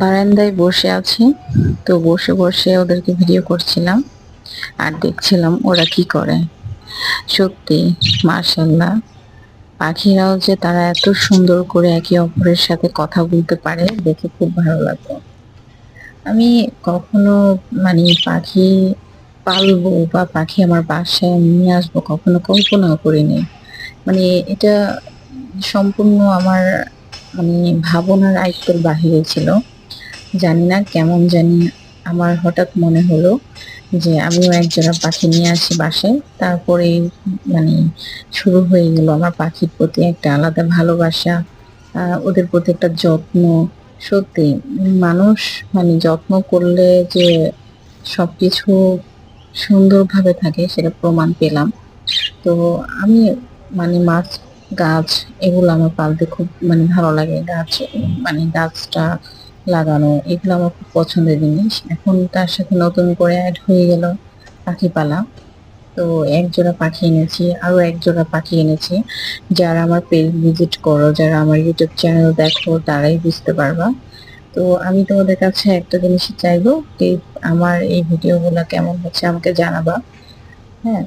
বারান্দায় বসে আছি। তো বসে বসে ওদেরকে ভিডিও করছিলাম আর দেখছিলাম ওরা কি করে। সত্যি মার্শাল্লাহ পাখিরাও যে তারা এত সুন্দর করে একে অপরের সাথে কথা বলতে পারে, দেখে খুব ভালো লাগতো আমি কখনো মানে পাখি পালবো বা পাখি আমার বাসায় নিয়ে আসব কখনো কল্পনাও করিনি। মানে এটা সম্পূর্ণ আমার মানে ভাবনার আয়ত্তের বাহিরে ছিল। জানি না কেমন জানি আমার হঠাৎ মনে হলো যে আমিও একজোড়া পাখি নিয়ে আসি বাসে তারপরে মানে শুরু হয়ে গেল আমার পাখির প্রতি একটা আলাদা ভালোবাসা ওদের প্রতি একটা যত্ন। সত্যি মানুষ মানে যত্ন করলে যে সবকিছু সুন্দরভাবে থাকে সেটা প্রমাণ পেলাম। তো আমি মানে মাছ, গাছ এগুলো আমার পালতে খুব মানে ভালো লাগে। গাছ মানে গাছটা লাগানো, এগুলো আমার খুব পছন্দের জিনিস। এখন তার সাথে নতুন করে অ্যাড হয়ে গেল পাখি পালা তো এক জোড়া পাখি এনেছি আরও এক জোড়া পাখি এনেছি। যারা আমার পেজ ভিজিট করো, যারা আমার ইউটিউব চ্যানেল দেখো, তারাই বুঝতে পারবা। তো আমি তোমাদের কাছে একটা জিনিসই চাইব কি আমার এই ভিডিওগুলো কেমন হচ্ছে আমাকে জানাবা। হ্যাঁ